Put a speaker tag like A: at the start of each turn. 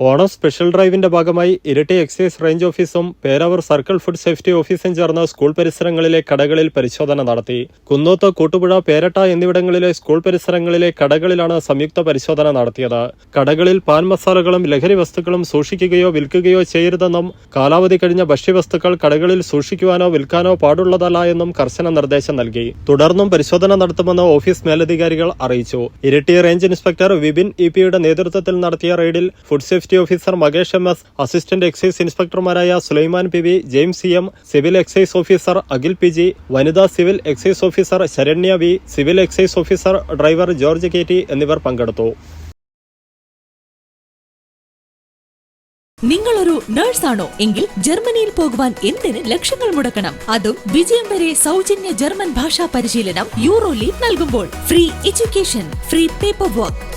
A: Onam special ഡ്രൈവിന്റെ ഭാഗമായി ഇരട്ടി excise range ഓഫീസും പേരാവർ സർക്കിൾ ഫുഡ് സേഫ്റ്റി ഓഫീസും ചേർന്ന് സ്കൂൾ പരിസരങ്ങളിലെ കടകളിൽ പരിശോധന നടത്തി. കുന്നോത്ത് കൂട്ടുപുഴ പേരട്ട എന്നിവിടങ്ങളിലെ സ്കൂൾ പരിസരങ്ങളിലെ കടകളിലാണ് സംയുക്ത പരിശോധന നടത്തിയത്. കടകളിൽ പാൻ മസാലകളും ലഹരി വസ്തുക്കളും സൂക്ഷിക്കുകയോ വിൽക്കുകയോ ചെയ്യരുതെന്നും കാലാവധി കഴിഞ്ഞ ഭക്ഷ്യവസ്തുക്കൾ കടകളിൽ സൂക്ഷിക്കുവാനോ വിൽക്കാനോ പാടുള്ളതല്ല എന്നും കർശന നിർദ്ദേശം നൽകി. തുടർന്നും പരിശോധന നടത്തുമെന്ന് ഓഫീസ് മേലധികാരികൾ അറിയിച്ചു. ഇരട്ടി റേഞ്ച് ഇൻസ്പെക്ടർ വിപിൻ ഇ പിയുടെ നേതൃത്വത്തിൽ നടത്തിയ റെയ്ഡിൽ food safety officer Makesh M S assistant excise ഇൻസ്പെക്ടർമാരായ Sulaiman P V James C M civil excise officer Akhil P G വനിതാ civil excise officer Saranya V civil excise officer driver George K T എന്നിവർ പങ്കെടുത്തു.
B: നിങ്ങളൊരു നഴ്സാണോ എങ്കിൽ ജർമ്മനിയിൽ പോകുവാൻ എന്തിന് ലക്ഷങ്ങൾ മുടക്കണം? അതും വിജയം വരെ സൗജന്യ ജർമ്മൻ ഭാഷാ പരിശീലനം യൂറോ ലീഗ് നൽകുമ്പോൾ. Free education free paper work